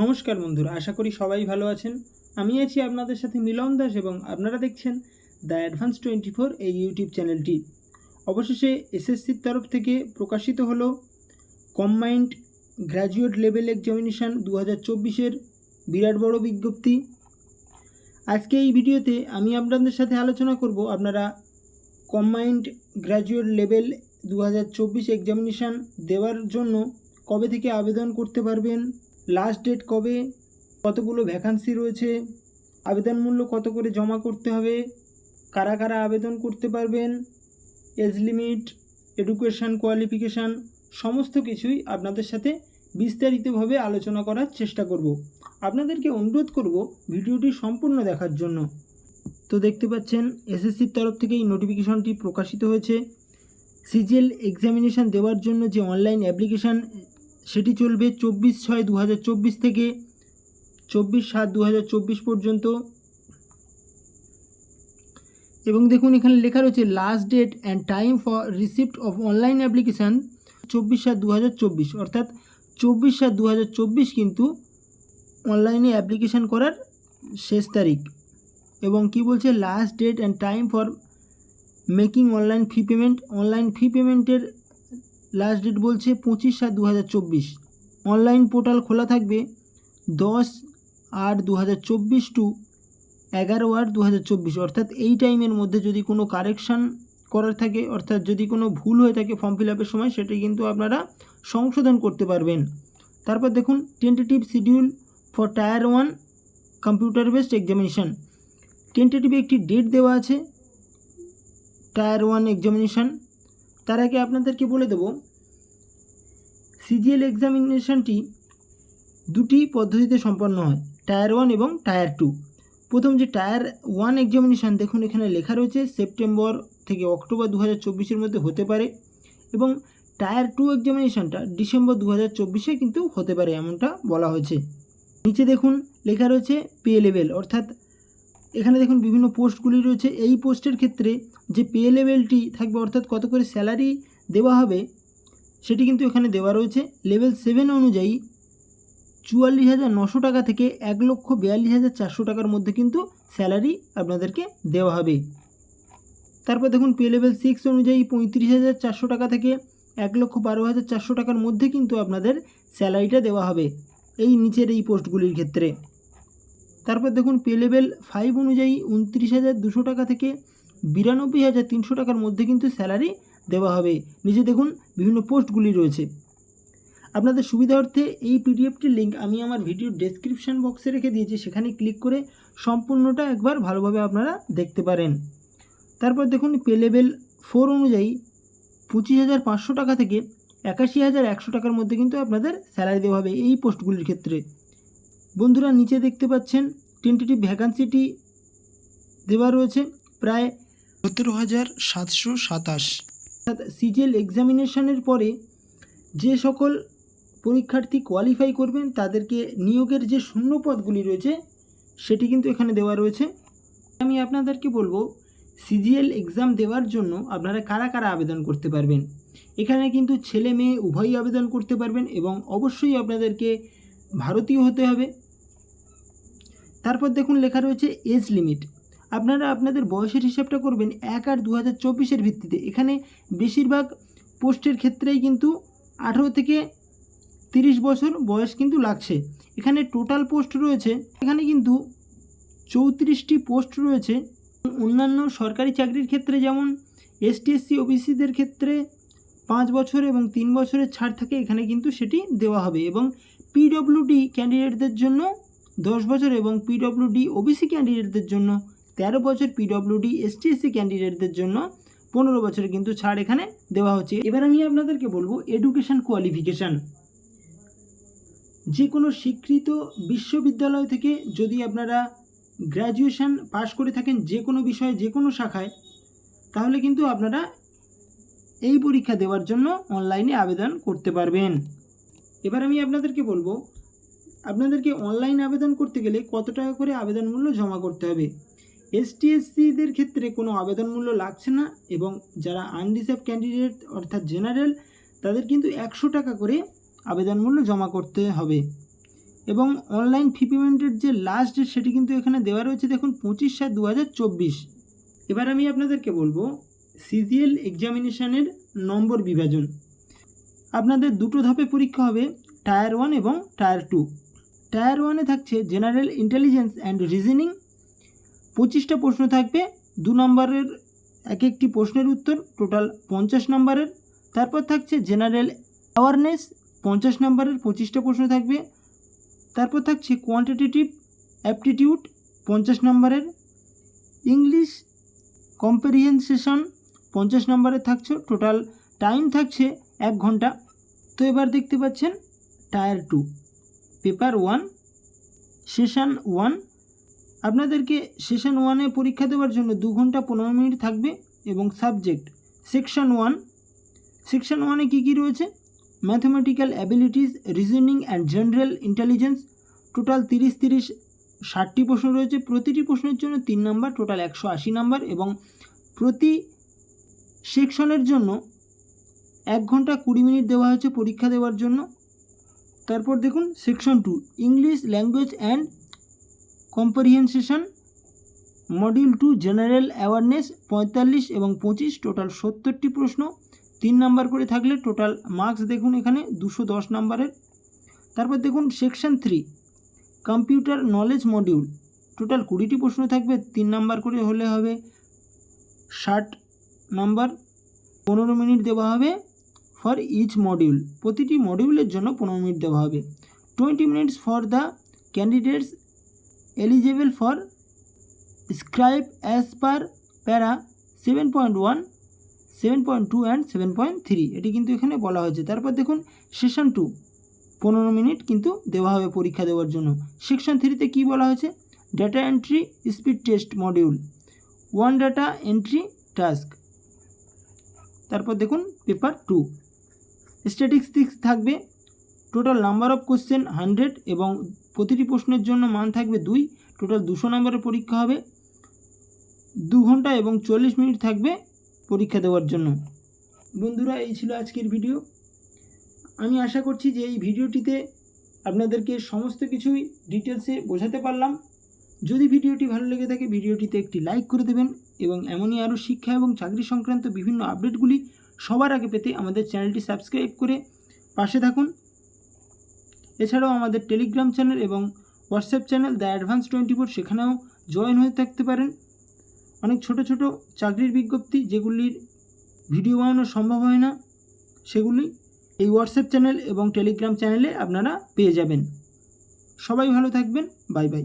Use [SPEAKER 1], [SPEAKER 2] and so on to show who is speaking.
[SPEAKER 1] নমস্কার বন্ধুরা, আশা করি সবাই ভালো আছেন। আমি আছি আপনাদের সাথে মিলন দাস এবং আপনারা দেখছেন দ্য অ্যাডভান্স টোয়েন্টি ফোর এই ইউটিউব চ্যানেলটি। অবশেষে এসএসসির তরফ থেকে প্রকাশিত হলো কম্বাইন্ড গ্র্যাজুয়েট লেভেল এক্সামিনেশান দু হাজার চব্বিশের বিরাট বড় বিজ্ঞপ্তি। আজকে এই ভিডিওতে আমি আপনাদের সাথে আলোচনা করব আপনারা কম্বাইন্ড গ্র্যাজুয়েট লেভেল দু হাজার চব্বিশ এক্সামিনেশান দেওয়ার জন্য কবে থেকে আবেদন করতে পারবেন লাস্ট ডেট কবে? কতগুলো ভ্যাকান্সি রয়েছে? আবেদন মূল্য কত করে জমা করতে হবে? কারা কারা আবেদন করতে পারবেন? এজ লিমিট এডুকেশান কোয়ালিফিকেশান সমস্ত কিছুই আপনাদের সাথে বিস্তারিতভাবে আলোচনা করার চেষ্টা করব। আপনাদেরকে অনুরোধ করব ভিডিওটি সম্পূর্ণ দেখার জন্য। তো দেখতে পাচ্ছেন, এসএসসির তরফ থেকে এই নোটিফিকেশনটি প্রকাশিত হয়েছে। সিজিএল এক্সামিনেশান দেওয়ার জন্য যে অনলাইন অ্যাপ্লিকেশান সেটি চলবে চব্বিশ ছয় দু থেকে চব্বিশ সাত দু পর্যন্ত। এবং দেখুন এখানে লেখা রয়েছে last date and time for receipt of online application চব্বিশ সাত দু অর্থাৎ চব্বিশ সাত দু কিন্তু অনলাইনে অ্যাপ্লিকেশান করার শেষ তারিখ। এবং কি বলছে? Last date and time for making online fee payment online fee পেমেন্টের লাস্ট ডেট বলছে পঁচিশ সাত দু হাজার চব্বিশ। অনলাইন পোর্টাল খোলা থাকবে দশ আট দু হাজার চব্বিশ টু এগারো আট দু হাজার চব্বিশ। অর্থাৎ এই টাইমের মধ্যে যদি কোনো কারেকশান করার থাকে, অর্থাৎ যদি কোনো ভুল হয়ে থাকে ফর্ম ফিল আপের সময়, সেটি কিন্তু আপনারা সংশোধন করতে পারবেন। তারপর দেখুন tentative schedule for tier one computer based examination টেন্টেটিভে একটি ডেট দেওয়া আছে টায়ার ওয়ান এক্সামিনেশান তার আগে আপনাদেরকে বলে দেব সিজিএল এক্সামিনেশানটি দুটি পদ্ধতিতে সম্পন্ন হয় টায়ার ওয়ান এবং টায়ার টু প্রথম যে টায়ার ওয়ান এক্সামিনেশান দেখুন এখানে লেখা রয়েছে সেপ্টেম্বর থেকে অক্টোবর দু হাজার মধ্যে হতে পারে এবং টায়ার টু এক্সামিনেশানটা ডিসেম্বর দু হাজার কিন্তু হতে পারে, এমনটা বলা হয়েছে। নিচে দেখুন, লেখা রয়েছে পে লেভেল অর্থাৎ এখানে দেখুন বিভিন্ন পোস্টগুলি রয়েছে। এই পোস্টের ক্ষেত্রে যে পে লেভেলটি থাকবে, অর্থাৎ কত করে স্যালারি দেওয়া হবে, সেটি কিন্তু এখানে দেওয়া রয়েছে। লেভেল সেভেন অনুযায়ী চুয়াল্লিশ হাজার নশো টাকা থেকে এক লক্ষ বিয়াল্লিশ হাজার চারশো টাকার মধ্যে কিন্তু স্যালারি আপনাদেরকে দেওয়া হবে। তারপর দেখুন পে লেভেল সিক্স অনুযায়ী পঁয়ত্রিশ হাজার চারশো টাকা থেকে এক লক্ষ বারো হাজার চারশো টাকার মধ্যে কিন্তু আপনাদের স্যালারিটা দেওয়া হবে। এই নিচের এই পোস্টগুলির ক্ষেত্রে। তারপর দেখুন পে লেভেল ফাইভ অনুযায়ী উনত্রিশ হাজার দুশো টাকা থেকে বিরানব্বই হাজার তিনশো টাকার মধ্যে কিন্তু স্যালারি দেওয়া হবে। নিচে দেখুন বিভিন্ন পোস্টগুলি রয়েছে। আপনাদের সুবিধার্থে এই পিডিএফটির লিঙ্ক আমি আমার ভিডিও ডেসক্রিপশান বক্সে রেখে দিয়েছি। সেখানে ক্লিক করে সম্পূর্ণটা একবার ভালোভাবে আপনারা দেখতে পারেন। তারপর দেখুন পে লেভেল ফোর অনুযায়ী পঁচিশ হাজার পাঁচশো টাকা থেকে একাশি হাজার একশো টাকার মধ্যে কিন্তু আপনাদের স্যালারি দেওয়া হবে এই পোস্টগুলির ক্ষেত্রে। বন্ধুরা নিচে দেখতে পাচ্ছেন টেন্টেটিভ ভ্যাকান্সিটি দেওয়া রয়েছে, প্রায় সতেরো হাজার সাতশো সাতাশ। সিজিএল এক্সামিনেশনের পরে যে সকল পরীক্ষার্থী কোয়ালিফাই করবেন, তাদেরকে নিয়োগের যে শূন্য পদগুলি রয়েছে, সেটি কিন্তু এখানে দেওয়া রয়েছে। আমি আপনাদেরকে বলব সিজিএল এক্সাম দেওয়ার জন্য আপনারা কারা কারা আবেদন করতে পারবেন? এখানে কিন্তু ছেলে মেয়ে উভয়ই আবেদন করতে পারবেন এবং অবশ্যই আপনাদেরকে ভারতীয় হতে হবে। তারপর দেখুন লেখা রয়েছে এজ লিমিট আপনারা আপনাদের বয়সের হিসাবটা করবেন এক আট দু হাজার চব্বিশের ভিত্তিতে। এখানে বেশিরভাগ পোস্টের ক্ষেত্রেই কিন্তু আঠেরো থেকে তিরিশ বছর বয়স কিন্তু লাগছে। এখানে টোটাল পোস্ট রয়েছে। এখানে কিন্তু চৌত্রিশটি পোস্ট রয়েছে। অন্যান্য সরকারি চাকরির ক্ষেত্রে যেমন এসটি এসসি ওবিসিদের ক্ষেত্রে পাঁচ বছর এবং তিন বছরের ছাড় থাকে, এখানে কিন্তু সেটি দেওয়া হবে এবং পিডব্লিউডি ক্যান্ডিডেটদের জন্য দশ বছর এবং পিডব্লিউডি ওবিসি ক্যান্ডিডেটদের জন্য তেরো বছর পিডব্লিউডি এসটি এসসি ক্যান্ডিডেটদের জন্য পনেরো বছরের কিন্তু ছাড় এখানে দেওয়া হচ্ছে। এবার আমি আপনাদেরকে বলব এডুকেশান কোয়ালিফিকেশান যে কোনো স্বীকৃত বিশ্ববিদ্যালয় থেকে যদি আপনারা গ্র্যাজুয়েশান পাশ করে থাকেন যে কোনো বিষয়ে, যে কোনো শাখায়, তাহলে কিন্তু আপনারা এই পরীক্ষা দেওয়ার জন্য অনলাইনে আবেদন করতে পারবেন। এবার আমি আপনাদেরকে বলব আপনাদেরকে অনলাইন আবেদন করতে গেলে কত টাকা করে আবেদন মূল্য জমা করতে হবে? এসটি এসসিদের ক্ষেত্রে কোনো আবেদন মূল্য লাগছে না এবং যারা আনরিজার্ভ ক্যান্ডিডেট অর্থাৎ জেনারেল তাদের কিন্তু একশো টাকা করে আবেদন মূল্য জমা করতে হবে। এবং অনলাইন ফি পেমেন্টের যে লাস্ট ডেট সেটি কিন্তু এখানে দেওয়া রয়েছে, দেখুন, পঁচিশ সাত দু এবার আমি আপনাদেরকে বলব সিজিএল এক্সামিনেশানের নম্বর বিভাজন। আপনাদের দুটো ধাপে পরীক্ষা হবে টায়ার ওয়ান এবং টায়ার টু টায়ার ওয়ানে থাকছে জেনারেল ইন্টেলিজেন্স অ্যান্ড রিজনিং পঁচিশটা প্রশ্ন থাকবে, দু নম্বরের এক একটি প্রশ্নের উত্তর টোটাল পঞ্চাশ নম্বরের। তারপর থাকছে জেনারেল অ্যাওয়ারনেস পঞ্চাশ নম্বরের পঁচিশটা প্রশ্ন থাকবে। তারপর থাকছে কোয়ান্টিটেটিভ অ্যাপটিটিউড পঞ্চাশ নম্বরের। ইংলিশ কম্পারিহেনসেশন পঞ্চাশ নম্বরের থাকছে টোটাল টাইম থাকছে এক ঘণ্টা। তো এবার দেখতে পাচ্ছেন tier two paper one, session one. আপনাদেরকে সেশন ওয়ানে পরীক্ষা দেওয়ার জন্য দু ঘণ্টা পনেরো মিনিট থাকবে এবং সাবজেক্ট সেকশন ওয়ান। সেকশন ওয়ানে কী কী রয়েছে? Mathematical abilities, reasoning and general intelligence. Total তিরিশ তিরিশ, ষাটটি প্রশ্ন রয়েছে। প্রতিটি প্রশ্নের জন্য তিন নাম্বার, টোটাল একশো আশি নাম্বার এবং প্রতি সেকশনের জন্য এক ঘণ্টা কুড়ি মিনিট দেওয়া হয়েছে পরীক্ষা দেওয়ার জন্য। তারপর দেখুন section two English language and comprehension module two general awareness পঁয়তাল্লিশ এবং পঁচিশ টোটাল সত্তরটি প্রশ্ন। তিন নাম্বার করে থাকলে টোটাল মার্কস দেখুন এখানে, দুশো দশ নাম্বারের তারপর দেখুন section three computer knowledge module total কুড়িটি প্রশ্ন থাকবে, তিন নাম্বার করে হলে হবে ষাট নাম্বার পনেরো মিনিট দেওয়া হবে। ফর ইচ মডিউল প্রতিটি মডিউলের জন্য পনেরো মিনিট দেওয়া হবে। Twenty minutes for the candidates eligible for scribe as per para seven point one seven point two and seven point three এটি কিন্তু এখানে বলা হয়েছে। তারপর দেখুন সেশন টু পনেরো মিনিট কিন্তু দেওয়া হবে পরীক্ষা দেওয়ার জন্য। সেকশন থ্রিতে কী বলা হয়েছে? Data entry speed test module one data entry task তারপর দেখুন পেপার টু স্ট্যাটিস্টিক্স থাকবে total number of question hundred এবং প্রতিটি প্রশ্নের জন্য মান থাকবে দুই টোটাল দুশো নম্বরের পরীক্ষা হবে, দু ঘণ্টা এবং চল্লিশ মিনিট থাকবে পরীক্ষা দেওয়ার জন্য। বন্ধুরা, এই ছিল আজকের ভিডিও আমি আশা করছি যে এই ভিডিওটিতে আপনাদেরকে সমস্ত কিছুই ডিটেলসে বোঝাতে পারলাম। যদি ভিডিওটি ভালো লেগে থাকে, ভিডিওটিতে একটি লাইক করে দেবেন এবং এমনই আরও শিক্ষা এবং চাকরি সংক্রান্ত বিভিন্ন আপডেটগুলি সবার আগে পেতে আমাদের চ্যানেলটি সাবস্ক্রাইব করে পাশে থাকুন। এছাড়াও আমাদের টেলিগ্রাম চ্যানেল এবং WhatsApp channel the advance twenty four সেখানেও জয়েন হয়ে থাকতে পারেন। অনেক ছোট ছোট চাকরির বিজ্ঞপ্তি যেগুলির ভিডিও বানানো সম্ভব হয় না, সেগুলি এই হোয়াটসঅ্যাপ চ্যানেল এবং টেলিগ্রাম চ্যানেলে আপনারা পেয়ে যাবেন। সবাই ভালো থাকবেন, বাই বাই।